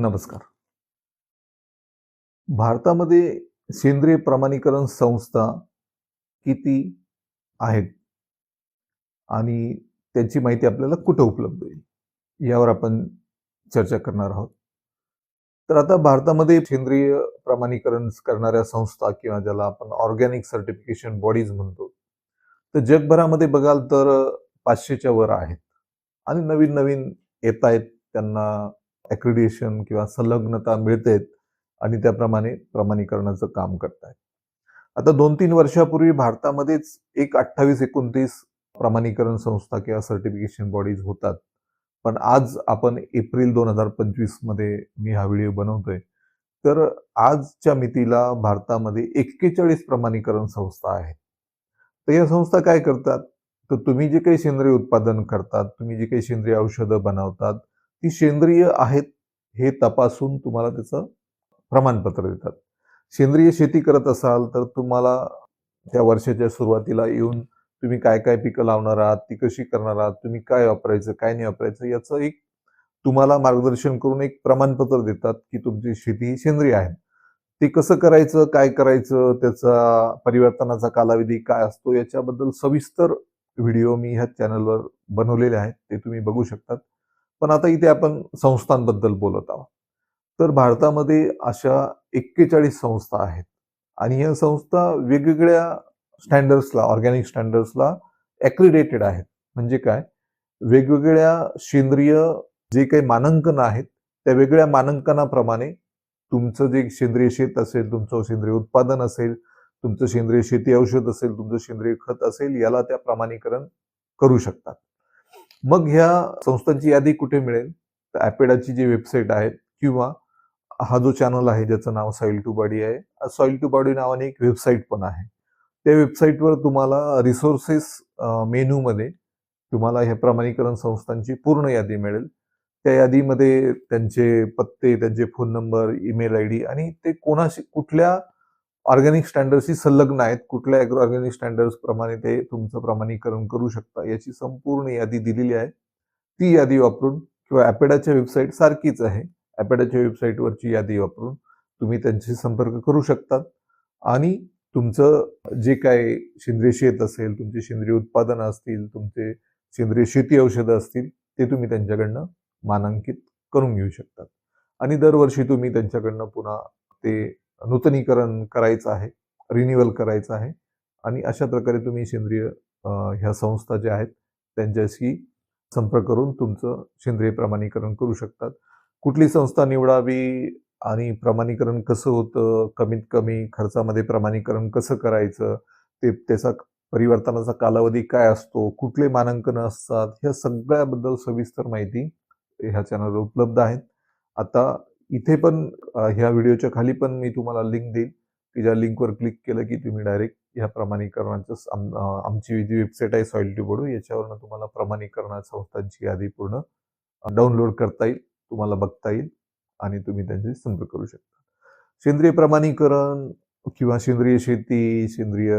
नमस्कार. भारतामध्ये सेंद्रिय प्रमाणीकरण संस्था किती आहेत? आणि त्यांची माहिती आपल्याला कुठं उपलब्ध आहे? यावर आपण चर्चा करणार आहोत. तर आता भारतामध्ये सेंद्रिय प्रमाणीकरण करणाऱ्या संस्था किंवा ज्याला आपण ऑर्गॅनिक सर्टिफिकेशन बॉडीज म्हणतो तर जगभरामध्ये बघाल तर पाचशेच्या वर आहेत. आणि नवीन नवीन येत आहेत त्यांना ॲक्रिडिएशन किंवा संलग्नता मिळतेत आणि त्याप्रमाणे प्रमाणीकरणाचं काम करतायत. आता दोन तीन वर्षापूर्वी भारतामध्येच एक अठ्ठावीस एकोणतीस प्रमाणीकरण संस्था किंवा सर्टिफिकेशन बॉडीज होतात. पण आज आपण एप्रिल दोन हजार पंचवीसमध्ये मी हा व्हिडिओ बनवतोय. तर आजच्या मितीला भारतामध्ये एक्केचाळीस प्रमाणीकरण संस्था आहेत. तर या संस्था काय करतात? तर तुम्ही जे काही सेंद्रिय उत्पादन करतात तुम्ही जे काही सेंद्रिय औषधं बनवतात ती सेंद्रिय आहेत हे तपासून तुम्हाला त्याचं प्रमाणपत्र देतात. सेंद्रिय शेती करत असाल तर तुम्हाला त्या वर्षाच्या सुरुवातीला येऊन तुम्ही काय काय पिकं लावणार आहात ती कशी करणार आहात तुम्ही काय वापरायचं काय नाही वापरायचं याचं एक तुम्हाला मार्गदर्शन करून एक प्रमाणपत्र देतात की तुमची शेती ही सेंद्रिय आहे. ते कसं करायचं काय करायचं त्याचा परिवर्तनाचा कालावधी काय असतो याच्याबद्दल सविस्तर व्हिडिओ मी ह्या चॅनलवर बनवलेले आहेत ते तुम्ही बघू शकतात. पण आता इथे आपण संस्थांबद्दल बोलत आहोत. तर भारतामध्ये अशा एक्केचाळीस संस्था आहेत आणि या संस्था वेगवेगळ्या स्टँडर्ड्सला ऑर्गॅनिक स्टँडर्ड्सला ॲक्रिडेटेड आहेत. म्हणजे काय? वेगवेगळ्या सेंद्रिय जे काही मानांकन आहेत त्या वेगळ्या मानांकनाप्रमाणे तुमचं जे सेंद्रिय शेत असेल तुमचं सेंद्रिय उत्पादन असेल तुमचं सेंद्रिय शेती औषध असेल तुमचं सेंद्रिय खत असेल याला त्या प्रमाणीकरण करू शकतात. मग ह्या संस्थांची यादी कुठे मिळेल? तर ॲपेडाची जी वेबसाईट आहे किंवा हा जो चॅनल आहे ज्याचं नाव सॉईल टू बॉडी आहे सॉईल टू बॉडी नावाने एक वेबसाईट पण आहे. त्या वेबसाईटवर तुम्हाला रिसोर्सेस मेनूमध्ये तुम्हाला ह्या प्रमाणीकरण संस्थांची पूर्ण यादी मिळेल. त्या यादीमध्ये त्यांचे पत्ते त्यांचे phone number email I D आणि ते कोणाशी कुठल्या ऑर्गॅनिक स्टँडर्डशी संलग्न आहेत कुठल्या ऑर्गॅनिक स्टँडर्ड प्रमाणे ते तुमचं प्रमाणीकरण करू शकता याची संपूर्ण यादी दिलेली आहे. ती यादी वापरून किंवा ॲपेडाच्या वेबसाईट सारखीच आहे. ॲपेडाच्या वेबसाईटवरची यादी वापरून तुम्ही त्यांच्याशी संपर्क करू शकतात. आणि तुमचं जे काय सेंद्रिय शेत असेल तुमचे सेंद्रिय उत्पादनं असतील तुमचे सेंद्रिय शेती औषधं असतील ते तुम्ही त्यांच्याकडनं मानांकित करून घेऊ शकतात. आणि दरवर्षी तुम्ही त्यांच्याकडनं पुन्हा ते नूतनीकरण करायचं आहे रिन्युअल करायचं आहे आणि अशा प्रकारे तुम्ही सेंद्रिय ह्या संस्था ज्या आहेत त्यांच्याशी संपर्क करून तुमचं सेंद्रिय प्रमाणीकरण करू शकतात. कुठली संस्था निवडावी आणि प्रमाणीकरण कसं होतं कमीत कमी खर्चामध्ये प्रमाणीकरण कसं करायचं ते त्याचा परिवर्तनाचा कालावधी काय असतो कुठले मानांकन असतात ह्या सगळ्याबद्दल सविस्तर माहिती ह्या चॅनलवर उपलब्ध आहेत. आता इथे पण ह्या व्हिडिओच्या खाली पण मी तुम्हाला लिंक देईन की ज्या लिंकवर क्लिक केलं की तुम्ही डायरेक्ट ह्या प्रमाणीकरणाचं आमची जी वेबसाईट आहे सॉइल टू बडू याच्यावरनं तुम्हाला प्रमाणीकरणा संस्थांची यादी पूर्ण डाउनलोड करता येईल तुम्हाला बघता येईल आणि तुम्ही त्यांचे संपर्क करू शकता. सेंद्रिय प्रमाणीकरण किंवा सेंद्रिय शेती सेंद्रिय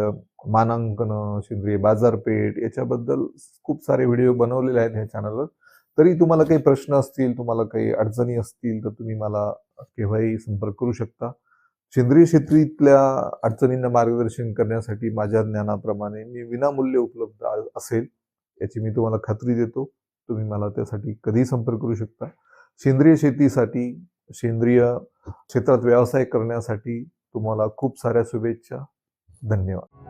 मानांकन सेंद्रिय बाजारपेठ याच्याबद्दल खूप सारे व्हिडिओ बनवलेले आहेत ह्या चॅनलवर तरी तुम्हाला काही प्रश्न असतील तुम्हाला काही अडचणी असतील तर तुम्ही मला केव्हाही संपर्क करू शकता. सेंद्रिय शेतीतल्या अडचणींना मार्गदर्शन करण्यासाठी माझ्या ज्ञानाप्रमाणे मी विनामूल्य उपलब्ध असेल याची मी तुम्हाला खात्री देतो. तुम्ही मला त्यासाठी कधीही संपर्क करू शकता. सेंद्रिय शेतीसाठी सेंद्रिय क्षेत्रात व्यवसाय करण्यासाठी तुम्हाला खूप साऱ्या शुभेच्छा. धन्यवाद.